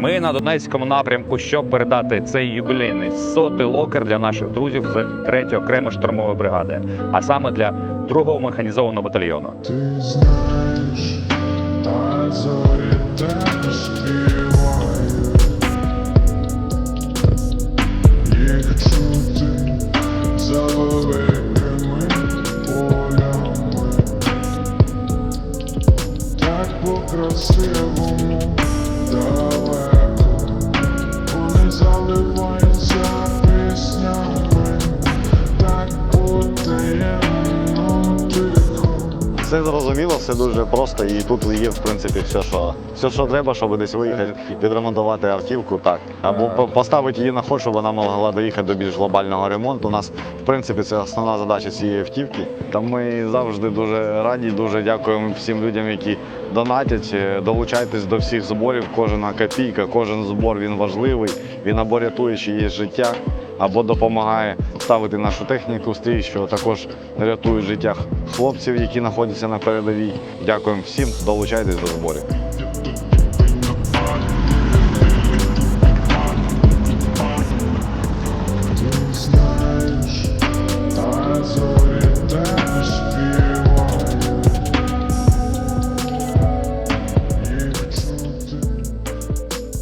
Ми на Донецькому напрямку, щоб передати цей юбілейний сотий локер для наших друзів з 3 окремої штурмової бригади, а саме для 2-го механізованого батальйону. Ти знаєш, та зорі теж. Їх чути за великими полями. Так по-красивому the world. Все зрозуміло, все дуже просто, і тут є в принципі все, що все, що треба, щоб десь виїхати, відремонтувати автівку, так. Або поставити її на ход, щоб вона могла доїхати до більш глобального ремонту. У нас, в принципі, це основна задача цієї автівки. Та ми завжди дуже раді, дуже дякуємо всім людям, які донатять. Е, Долучайтесь до всіх зборів. Кожна копійка, кожен збор він важливий, він або рятує чиєсь життя. Або допомагає ставити нашу техніку в стрій, що також рятує життя хлопців, які знаходяться на передовій. Дякуємо всім, долучайтесь до зборів.